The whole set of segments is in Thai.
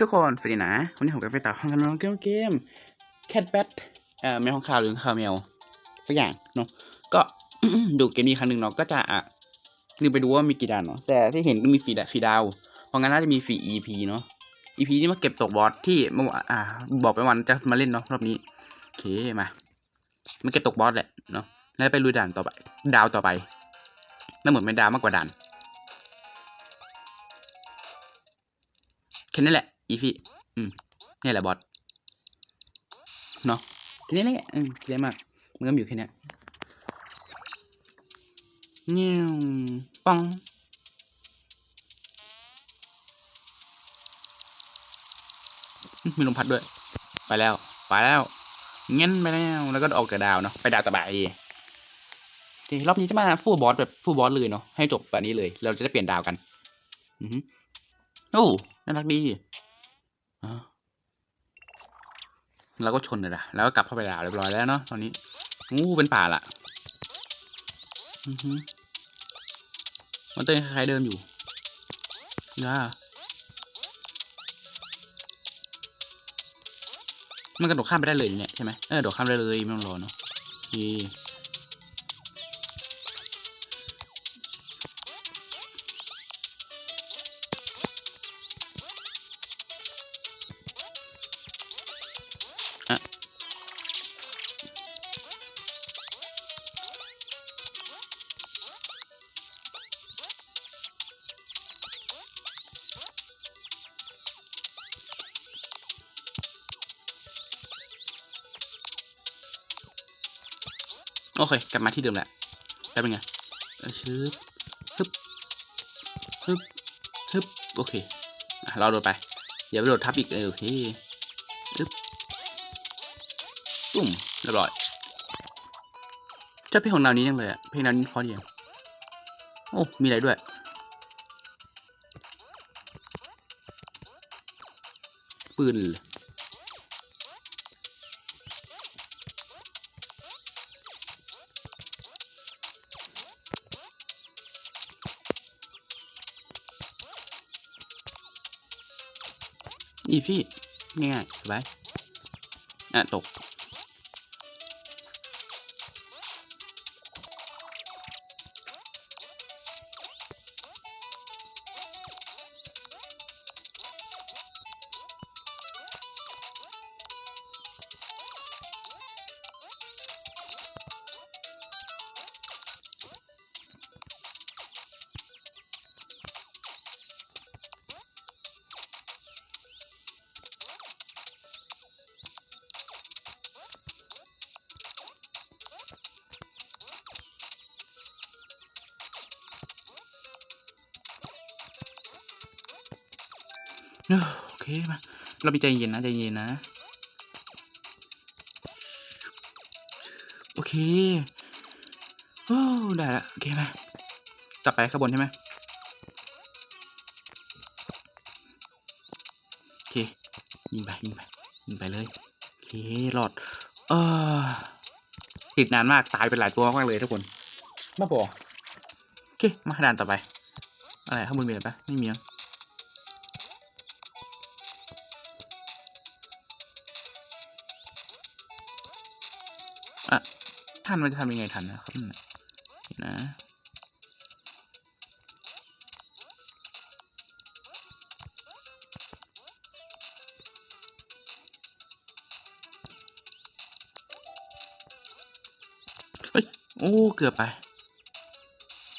ทุกคนสวัสดีนะ วันนี้ผมกับไปต่อห้องกันน้องเกมเกมแคทแบทเอ่อแมวของข่าวหรือข่าวแมวสักอย่างเนาะก็ดูเกมนี้ครั้งหนึ่งเนาะก็จะอะลืมไปดูว่ามีกี่ด่านเนาะแต่ที่เห็นมีสี่ดสี่ดาวเพราะงั้นน่าจะมีสี่ EP เนาะ EP นี่มาเก็บตกบอสที่เมื่อวานอ่า บอกไปวันจะมาเล่นเนาะรอบนี้โอเคมามาเก็บตกบอสแหละเนาะแล้วไปลุยด่านต่อไป ดาวต่อไปน่าเหมือนเป็นดาวมากกว่าด่านแค่นี้แหละ อีพีอืมนี่แหละบอสเนาะแค่นี้แหละอืมแค่นี้มากมันก็อยู่แค่นี้นี่วปังมีลมพัดด้วย ไปแล้ว ไปแล้วเงี้ยไปแล้ว แล้วก็ออกจากดาวเนาะ ไปดาวต่อไปโอเครอบนี้จะมาฟูลบอสแบบฟูลบอสเลยเนาะ ให้จบแบบนี้เลย เราจะได้เปลี่ยนดาวกัน อือโอ้ น่ารักดี อ่าก็ชนเลยนะแล้วก็กลับเข้าไปดาวเรียบร้อยแล้วเนาะตอนนี้อู้เป็นป่าละมันเต้นคล้ายเดิมอยู่ย่ามันกระโดดข้ามไปได้เลยเนี่ยใช่ไหมเออโดดข้ามได้เลยไม่ต้องรอเนาะโอเค โอเค กลับมาที่เดิมแหละแล้วเป็นไงเออชึบฮึบฮึบฮึบโอเคเราโดดไปอย่าไปโดดทับอีกเออโอเคฮึบตุ้มเรียบร้อยเจ้าเพลงของแนวนี้ยังเลยอะเพลงแนวนี้เพอดีอะโอ้มีอะไรด้วยปืนเลย อีฟี่ง่ายๆสบายอะตก โอเคมาเราไปใจเย็นนะใจเย็นนะ โอเคโอ้ได้ละโอเคมากลับไปข้างบนใช่ไหมโอเค ยิงไปยิงไปยิงไปเลยโอเครอด เออติดนานมากตายไปหลายตัวมากเลยทุกคนมาบอกโอเค มาด่านต่อไป อะไรข้างบนมีอะไรปะไม่มีอะอะ ทันมันจะทำยังไงทันนะครับนั่นะเห็นนะเฮ้ยโอ้เกือบไป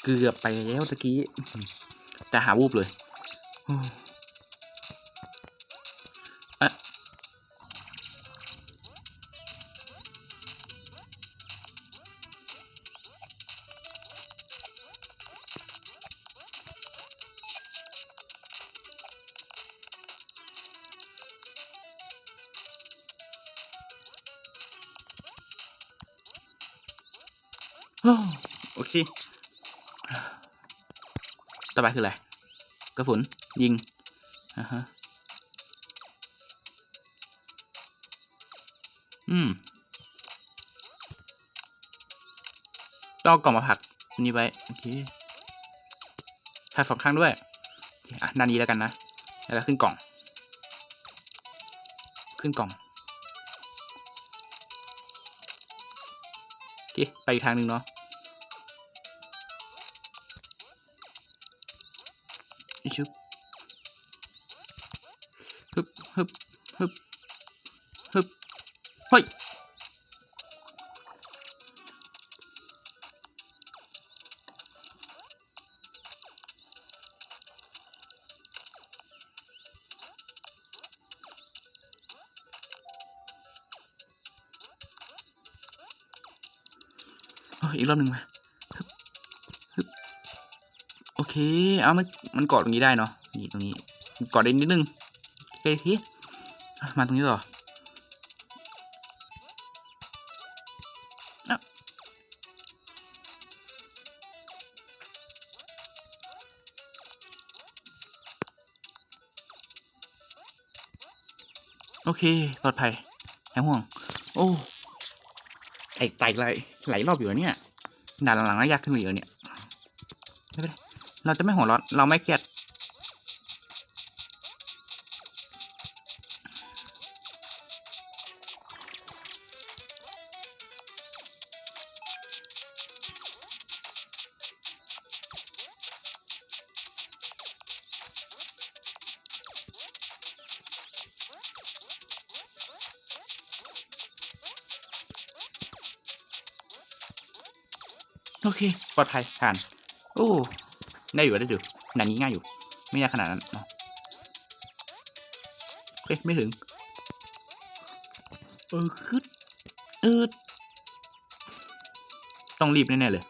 เกือบไปแล้วตะกี้อื้อหือจะหาวูบเลย โอเคต่อไปคืออะไร กระสุนยิงอ่าฮะอืมต้องกล่องมาผักนี้ไว้โอเคผลักสองข้างด้วยอะด้านนี้แล้วกันนะ แล้วขึ้นกล่อง ขึ้นกล่องโอเคไปอีกทางหนึ่งเนาะ ฮึบฮึบฮึบเฮ้ยอีกรอบหนึ่งมาโอเค เอามัน มันกาะตรงนี้ได้เนาะ นี่ตรงนี้กาะได้นิดนึง โอเคทีอะมาตรงนี้ต่อโอเค ปลอดภัยแหงห่วง โอ้ไอ้ไต่ไหลไหลรอบอยู่แล้วเนี่ยด่านหลังๆน่ายากขึ้นมาอีกแล้วเนี่ยไม่เป็นไรเราจะไม่หัวร้อน เราไม่เครียด โอเค ปลอดภัยผ่านโอ้ได้อยู่ได้อยู่ด่านนี้ง่ายอยู่ ไม่ยากขนาดนั้นเนาะโอเคไม่ถึง เออคืดเออต้องรีบแน่ๆเลย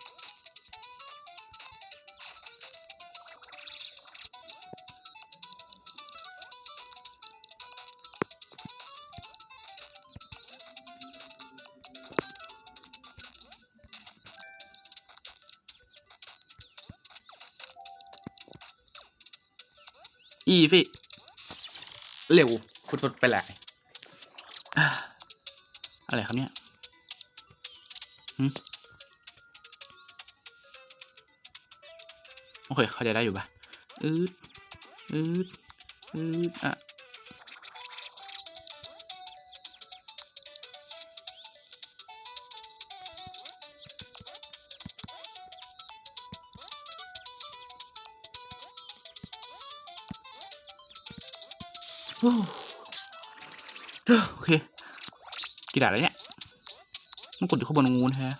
อีฟิเร็วฟุดๆไปแหละอ่อะไรครับเนี่ยโอเค เขาจะได้อยู่ปะอืดอืดอืดอะ โอเค กี่ด่านแล้วเนี่ยมันกดอยู่ข้างบนงูนะฮะ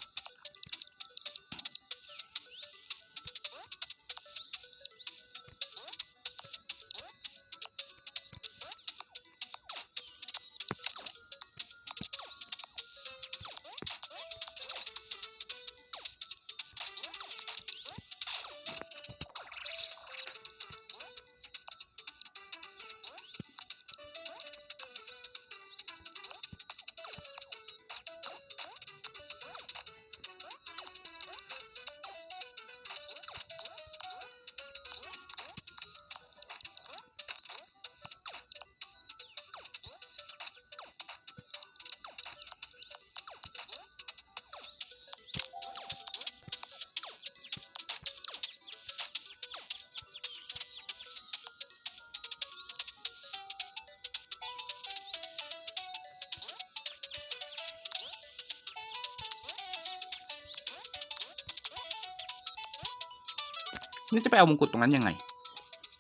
นี่จะไปเอามงกุฎตรงนั้นยังไง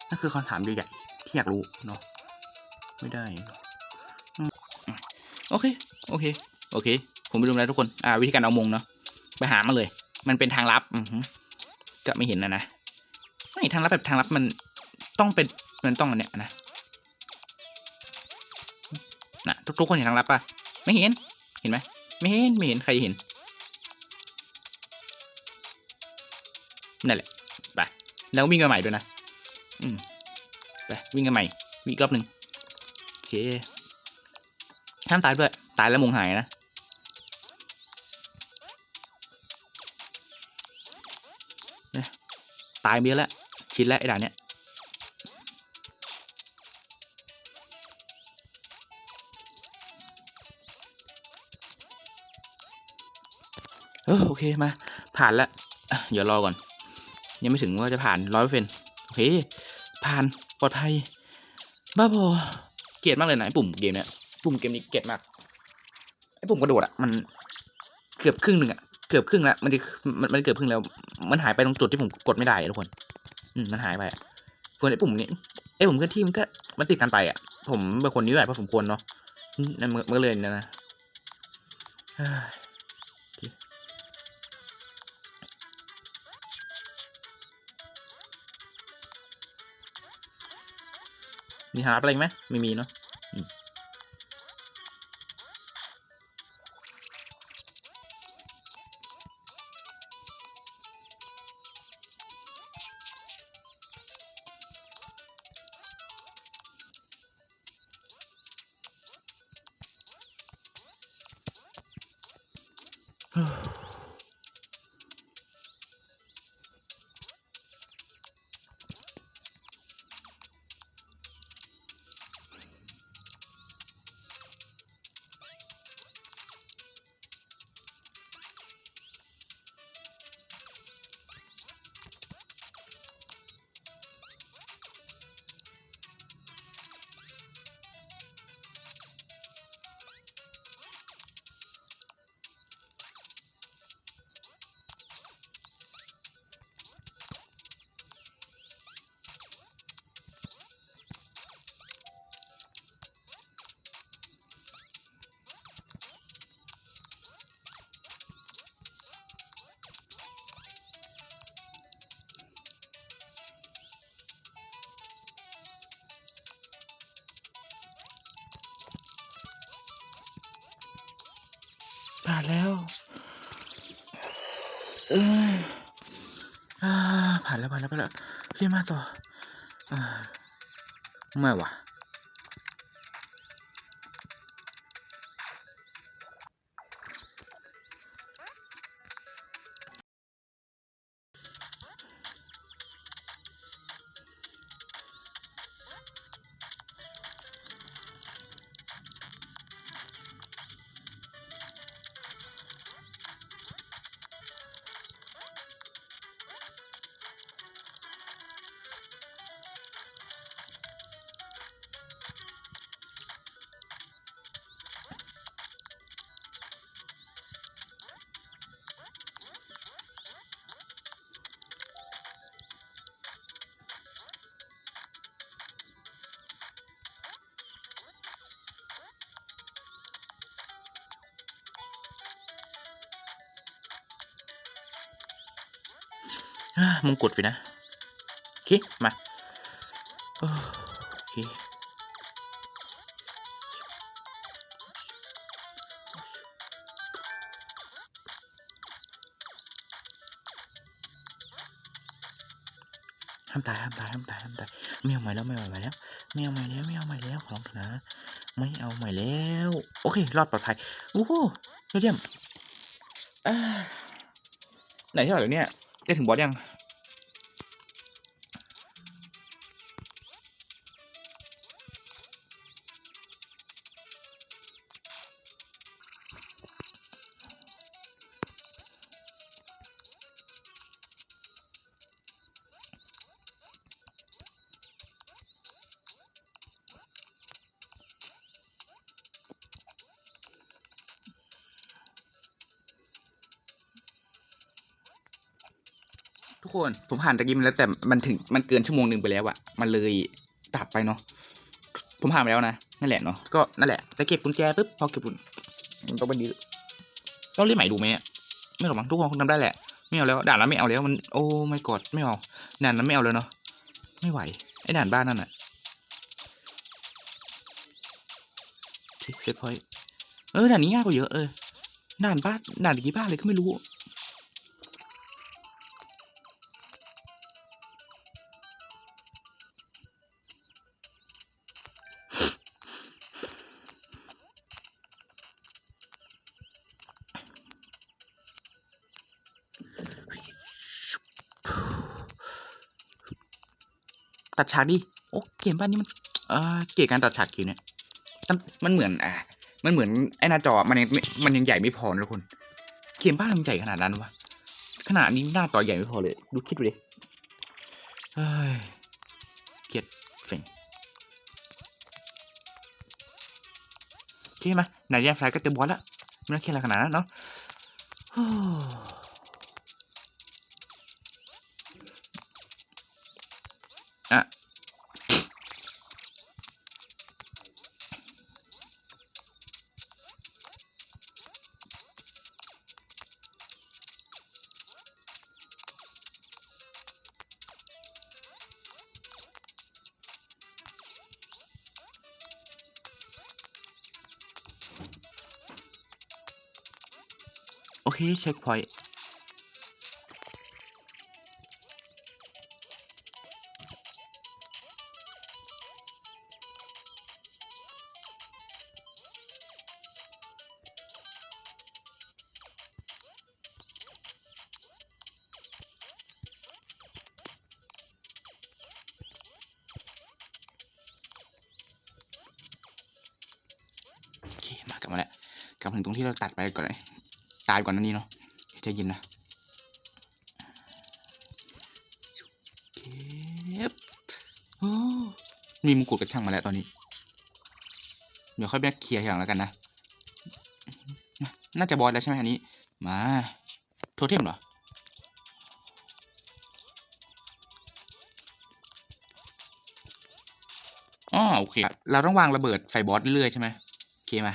นั่นคือคำถามใหญ่ๆที่อยากรู้เนาะไม่ได้โอเคโอเค โอเค ผมไปดูแล้วทุกคนอ่า วิธีการเอามงเนาะไปหามาเลย มันเป็นทางลับ อือก็ไม่เห็นนะนะไม่ทางลับแบบทางลับมันต้องเป็นมันต้องอันเนี้ยนะนะทุกทุกคนเห็นทางลับปะไม่เห็น เห็นไหมไม่เห็นไม่เห็นใครเห็นนั่นแหละ แล้ววิ่งกันใหม่ด้วยนะ อืม ไปวิ่งกันใหม่วิ่งอีกรอบหนึ่งโอเค ห้ามตายด้วย ตายแล้วมงหายนะเนี่ยตายไปเยอะแล้ว ชินแล้วไอ้ด่านเนี้ยเออโอเคมา ผ่านแล้วอะเดี๋ยวรอก่อน ยังไม่ถึงว่าจะผ่านร้อยเปอร์เซ็นโอเค ผ่านปลอดภัย บ้าบอเกลียดมากเลยนะไอปุ่มเกมเนี้ยปุ่มเกมนี้เก็ตมากไอ้ปุ่มกระโดดอะมันเกือบครึ่งหนึ่งอะเกือบครึ่งแล้วมันจะมันมันเกือบครึ่งแล้ว มันหายไปตรงจุดที่ผมกดไม่ได้ทุกคน อืมมันหายไปส่วนไอ้ปุ่มนี้ไอ้ปุ่มเคลื่อนที่มันก็มันติดกันไปอะผมเป็นคนนี้แหละพอสมควรเนาะนั่นมันมันก็เลยนะนะ มีหาอะไรไหมไม่มีเนาะ เออผ่านแล้วผ่านแล้วผ่านแล้วเรียนมาต่ออ่าไม่วะ มงกุฎไปนะโอเคมาโอเคห้ามตายห้ามตายห้ามตายห้ามตายไม่เอาใหม่แล้วไม่เอาใหม่แล้วไม่เอาใหม่แล้วไม่เอาใหม่แล้วขอร้องเถอะนะไม่เอาใหม่แล้ว โอเค รอดปลอดภัยโอ้โหยอดเยี่ยมไหนที่ไหนแล้วเนี่ย ได้ถึงบอสยัง ผมผ่านตะกี้มาแล้วแต่มันถึงมันเกินชั่วโมงหนึ่งไปแล้วอะมันเลยตัดไปเนาะผมผ่านไปแล้วนะนั่นแหละเนาะก็นั่นแหละจะเก็บกุญแจปุ๊บพอเก็บกุญมันต้องไปดีต้องเรียกใหม่ดูไหมไม่หรอกมั้งทุกคนคงทำได้แหละไม่เอาแล้วด่านนั้นไม่เอาแล้วมันโอ้ไม่กอดไม่เอาด่านนั้นไม่เอาแล้วเนาะไม่ไหวไอ้ด่านบ้านนั่นอะเช็คพอยต์เออด่านนี้ง่ายกว่าเยอะเออด่านบ้านด่านกี่บ้านเลยก็ไม่รู้ ตัดฉากดิ โอ้เกมบ้านนี้มัน เออเกลียดการตัดฉากเกมเนี่ย มันมันเหมือน อ่า มันเหมือนไอ้หน้าจอ มันยังมันยังใหญ่ไม่พอนะทุกคน เกมบ้านมันใหญ่ขนาดนั้นวะ ขนาดนี้หน้าจอใหญ่ไม่พอเลย ดูคิดดูดิเฮ้ยเกลียดเซ็งเคไหมไหนแย่ไฟก็เต็มบอสแล้วไม่ต้องเครียดอะไรขนาดนั้นเนาะ เค เช็คพอยต์โอเคมา กลับมาแล้วกลับถึงตรงที่เราตัดไปก่อนเลย ตายก่อนนั้นนี้เนาะจเย็นนะเก็บโอ้มีมงกุฎกระช่างมาแล้วตอนนี้ เดี๋ยวค่อยไปเคลียร์ทีหลังแล้วกันนะ น่าจะบอสแล้วใช่ไหมอันนี้ มา โทเทมเหรอ อ๋อโอเค เราต้องวางระเบิดใส่บอสเรื่อยใช่ไหมโอเคมา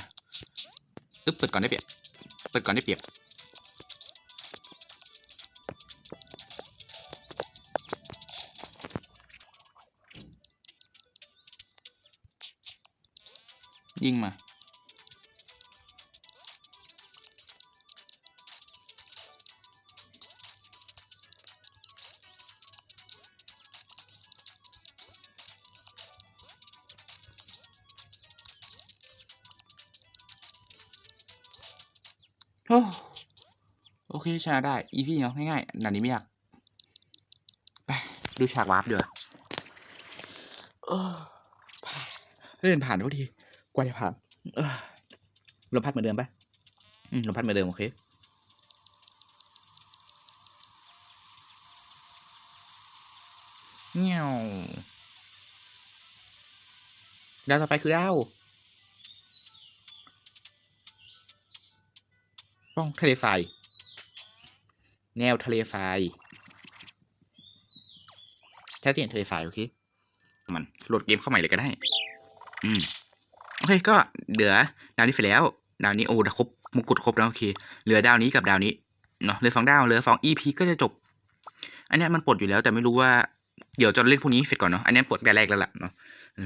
อึ๊บเปิดก่อนได้เปรียบ ดก่อนได้เปรียบยิงมา โอเคชนะได้ อีซี่เนาะง่ายๆด่านนี้ไม่ยาก ไป ดูฉากวาร์ปเดี๋ยวเออเล่นผ่านทุกที กว่าจะผ่านเออลมพัดเหมือนเดิมปะลมพัดเหมือนเดิม โอเคเงี้ยวดาวต่อไปคือดาว ป้องทะเลทรายแนวทะเลทรายแท้จริงทะเลทรายโอเคมันโหลดเกมเข้าใหม่เลยก็ได้ อืม โอเค ก็เหลือดาวนี้ไปแล้ว ดาวนี้โอ้ครบมงกุฎครบแล้วโอเค เหลือดาวนี้กับดาวนี้ เนาะ เหลือสองดาว เหลือสอง EP ก็จะจบ อันนี้มันปลดอยู่แล้วแต่ไม่รู้ว่า เดี๋ยวจะเล่นพวกนี้เสร็จก่อนเนาะ อันนี้ปลดแต่แรกแล้วล่ะเนาะ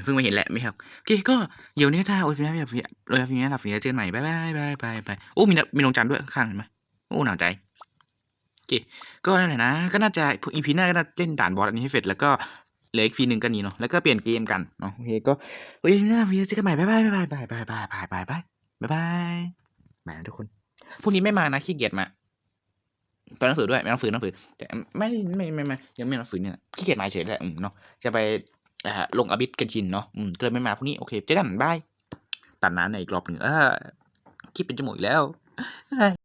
เพิ่งมาเห็นแหละไม่ครับโอเคก็เดี๋ยวนี้ถ้าโอ้ยฟินะแบบโอ้ยฟินะหลับฟินะเจอกันใหม่บายบายบายบายบายโอ้มีมีดวงจันทร์ด้วยข้างเห็นไหมโอ้หนาวใจโอเคก็นั่นแหละนะ ก็น่าจะอีพีหน้าก็น่าเล่นด่านบอสอันนี้ให้เสร็จแล้วก็เหลืออีกพีหนึ่งก็นี้เนาะแล้วก็เปลี่ยนเกมกันเนาะโอเคก็โอ้ยฟินะฟินะเจอกันใหม่บายบายบายบายบายบายบายบายบายบายบายบายนะทุกคนพรุ่งนี้ไม่มานะขี้เกียจมาตอนหนังสือด้วยไม่ต้องฝืนหนังสือแต่ไม่ไม่ไม่ไม่ยังไม่ต้องฝืนเนี่ยขี้เกียจมาเฉยแหละเนาะจะไป อ่าลงอบิสกันชินเนาะอืมก็เลยไม่มาพวกนี้โอเคเจ๊ดันบายตัดน้ำในอีกรอบหนึ่งเออคิดเป็นจมูกอีกแล้ว